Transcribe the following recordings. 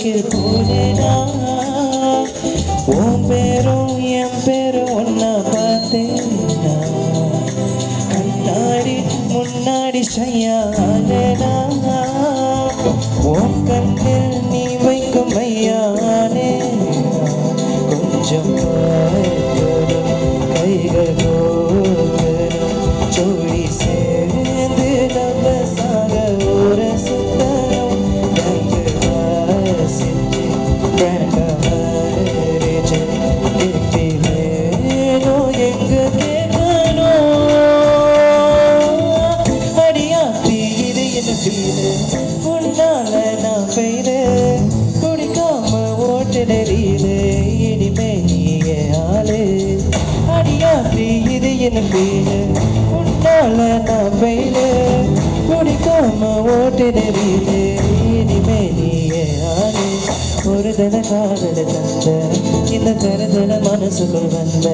Que pude dar. ஓட்டுன இனிமே நீயே ஆளு. அடியாத்தி இது என்ன பேரு உன்னால நான் ஃபெயிலு குடிக்காம ஓட்டுன ஒரு தின காதல தந்த இந்த தருதல மனசுக்குள் வந்த.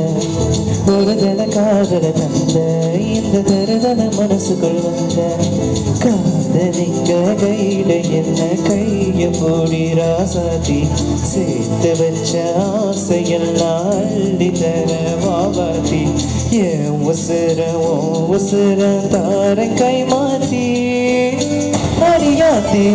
ஒரு தின காதல தந்த இந்த தருதல மனசுக்குள் வந்த. காதலிக்க கையில என்ன கைய போடி ராசாதி சேர்த்து வச்ச ஆசையெல்லாம் அள்ளி தர வாவாத்தி. ஏன் உசுர ஓ உசுர தார கை மாத்தி. அறியாதே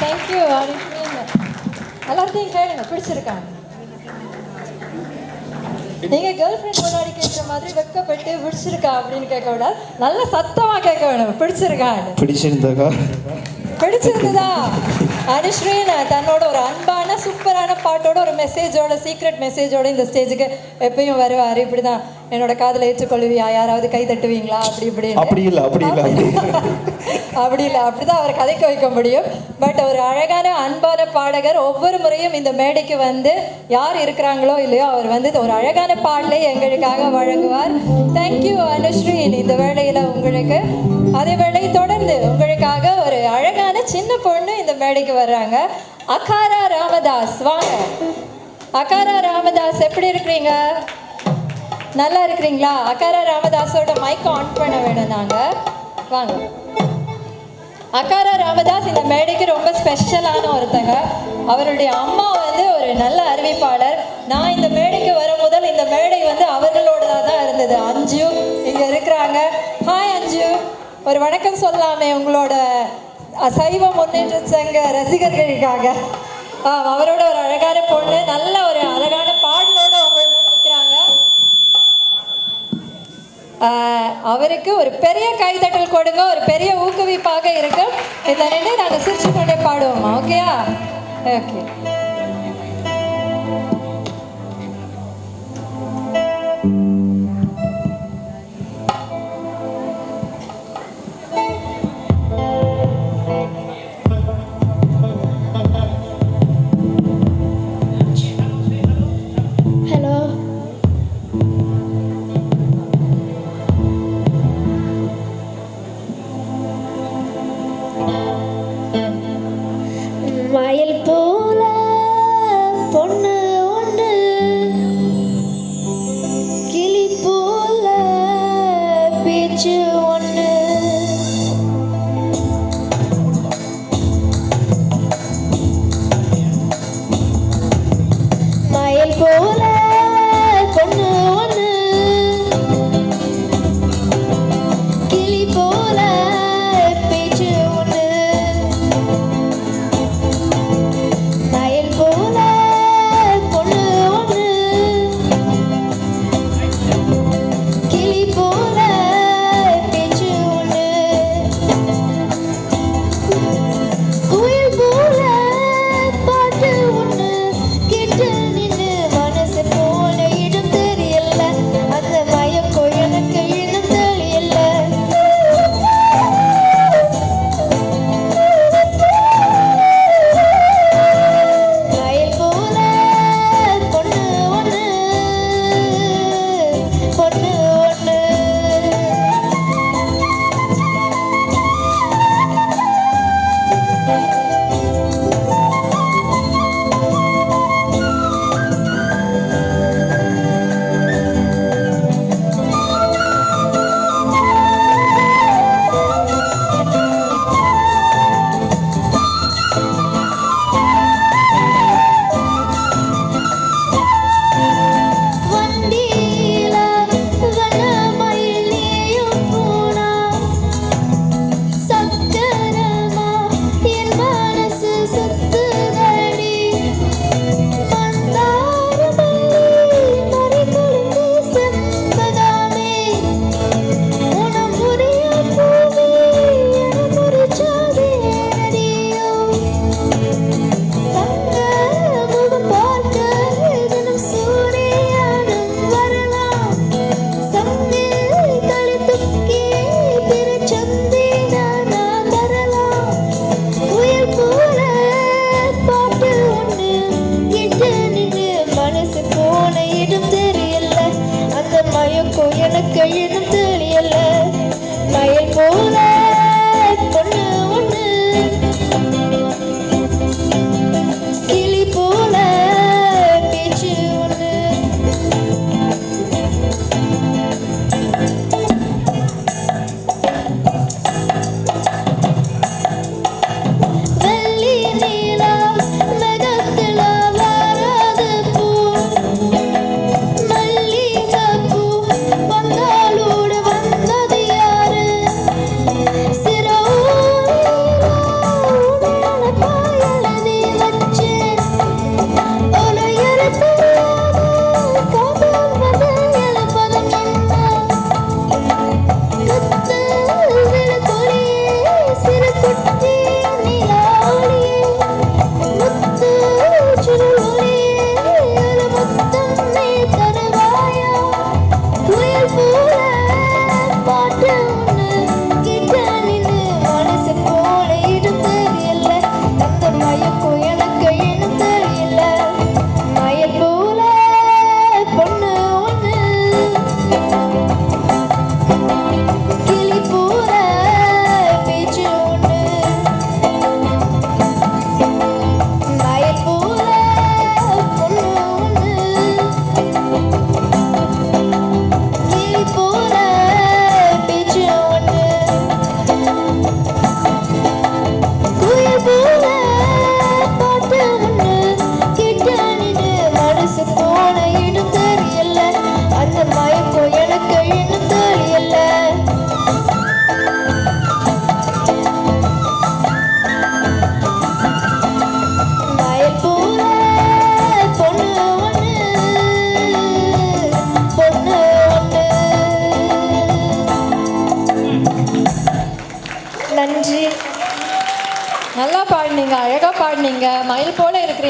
தேங்க்யூ அனுஷ்மின் எல்லாத்தையும் கேளுங்க பிடிச்சிருக்காங்க. நீங்க கேர்ள் ஃப்ரெண்ட் முன்னாடி கேட்குற மாதிரி வெக்கப்பட்டு பிடிச்சிருக்கா அப்படின்னு கேட்க விடாது நல்ல சத்தமா கேட்க வேணும். பிடிச்சிருக்கான்னு பிடிச்சிருந்தாக்கா பிடிச்சிருந்ததா? அனுஸ்ரீன் தன்னோட ஒரு அன்பான சூப்பரான பாட்டோட ஒரு மெசேஜோட சீக்ரெட் மெசேஜோட இந்த ஸ்டேஜுக்கு எப்பயும் வருவார். இப்படிதான் என்னோட காதலை ஏற்றுக்கொள்வியா யாராவது கை தட்டுவீங்களா? அப்படி இப்படி அப்படி இல்ல, அப்படி இல்ல, அப்படி இல்லை. அப்படிதான் அவர் கதைக்க வைக்க முடியும். பட் ஒரு அழகான அன்பான பாடகர் ஒவ்வொரு முறையும் இந்த மேடைக்கு வந்து யார் இருக்கிறாங்களோ இல்லையோ அவர் வந்து ஒரு அழகான பாடலை எங்களுக்காக வழங்குவார். தேங்க்யூ அனுஸ்ரீன் இந்த வேளையில உங்களுக்கு. அதே வேளை தொடர்ந்து மேடைக்கு வர்றாங்க. அகாரா ராமதாஸ் வாங்க. அகாரா ராமதாஸ் எப்படி இருக்கிறீங்க? நல்லா இருக்கிறீங்களா? அகாரா ராமதாஸோட மைக் ஆன் பண்ண வேணும் நாங்க. வாங்க. அகாரா ராமதாஸ் இந்த மேடைக்கு ரொம்ப ஸ்பெஷலான ஒருத்தங்க. அவருடைய அம்மா வந்து ஒரு நல்ல அறிவிப்பாளர். நான் இந்த மேடைக்கு வரும் முதல் இந்த மேடை வந்து அவர்களோட தான் இருந்தது. அஞ்சு இங்க இருக்கிறாங்க. ஹாய் அஞ்சு. ஒரு வணக்கம் சொல்லாமே உங்களோட சைவ முன்னேற்ற சங்க ரசிகர்களுக்காக. அவரோட ஒரு அழகான பொண்ணு நல்ல ஒரு அழகான பாடலோட அவங்க நிற்கிறாங்க அவருக்கு ஒரு பெரிய கைதட்டல் கொடுங்க ஒரு பெரிய ஊக்குவிப்பாக இருக்கும். இதை நின்று நாங்கள் சிரிச்சு கொண்டே பாடுவோமா? ஓகேயா ஓகே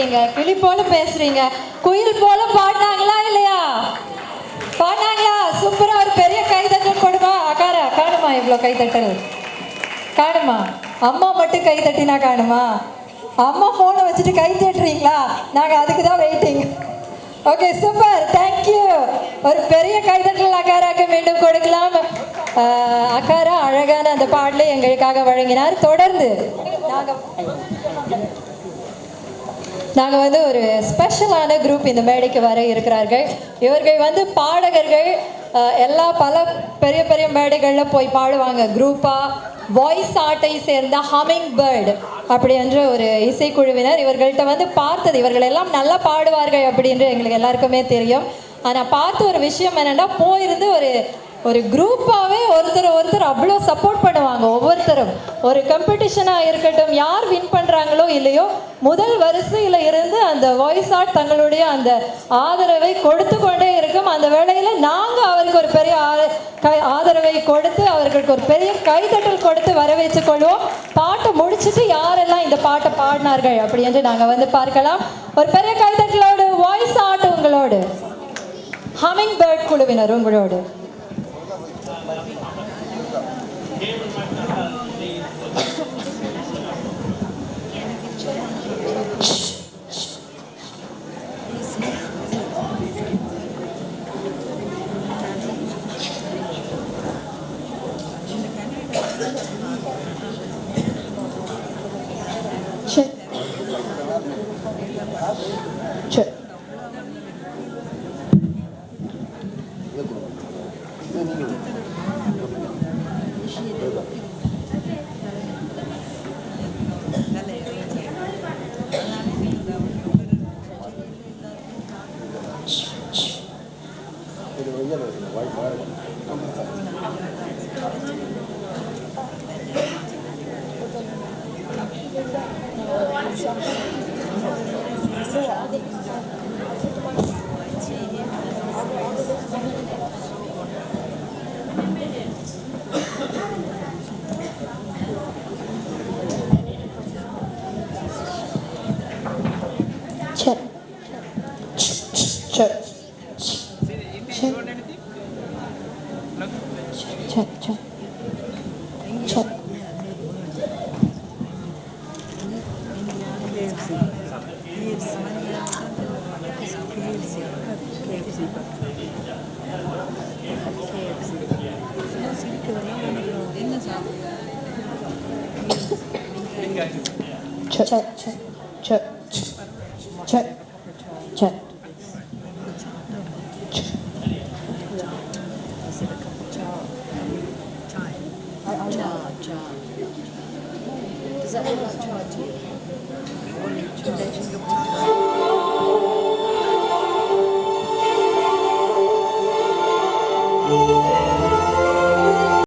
பேசுறீங்க கிளி போல பேசுறீங்க. குயில் போல பாடினாங்களா இல்லையா? பாடினாங்களா சூப்பரா ஒரு பெரிய கைதட்டல் கொடுமா. அக்காரா காணுமா இவ்வளோ கைதட்டல்? காணுமா? அம்மா மட்டும் கை தட்டினா காணுமா? அம்மா ஃபோனை வச்சுட்டு கை தட்டுறீங்களா நாங்கள் அதுக்கு தான் வெயிட்டிங் ஓகே சூப்பர் தேங்க்யூ ஒரு பெரிய கைதட்டல் அக்காராக்கு மீண்டும் கொடுக்கலாம். அக்காரா அழகான அந்த பாடலை எங்களுக்காக வழங்கினார். தொடர்ந்து நாங்கள் நாங்கள் வந்து ஒரு ஸ்பெஷலான குரூப் இந்த மேடைக்கு வர இருக்கிறார்கள். இவர்கள் வந்து பாடகர்கள் எல்லா பல பெரிய பெரிய மேடைகளில் போய் பாடுவாங்க. குரூப்பாக வாய்ஸ் ஆர்ட்டை சேர்ந்த ஹமிங் பேர்டு அப்படி என்ற ஒரு இசைக்குழுவினர் இவர்கள்ட்ட வந்து பார்த்தது. இவர்கள் எல்லாம் நல்லா பாடுவார்கள் அப்படின்று எங்களுக்கு எல்லாருக்குமே தெரியும். ஆனால் பார்த்த ஒரு விஷயம் என்னென்னா போயிருந்து ஒரு ஒரு குரூப்பாகவே ஒருத்தர் ஒருத்தர் அவ்வளோ சப்போர்ட் பண்ணுவாங்க ஒவ்வொருத்தரும். ஒரு காம்படிஷனாக இருக்கட்டும் யார் வின் பண்ணுறாங்களோ இல்லையோ முதல் வரிசையில் இருந்து அந்த வாய்ஸ் ஆர்ட் தங்களுடைய அந்த ஆதரவை கொடுத்து கொண்டே இருக்கும். அந்த வேளையில் நாங்கள் அவருக்கு ஒரு பெரிய கை ஆதரவை கொடுத்து அவர்களுக்கு ஒரு பெரிய கைதட்டல் கொடுத்து வரவேற்றுக் கொள்வோம். பாட்டை முடிச்சுட்டு யாரெல்லாம் இந்த பாட்டை பாடினார்கள் அப்படி என்று நாங்கள் வந்து பார்க்கலாம். ஒரு பெரிய கைதட்டலோடு வாய்ஸ் ஆர்ட் உங்களோடு. ஹமிங் பேர்ட் குழுவினர் உங்களோடு. Thank you. çok. Check, check, check, check, check.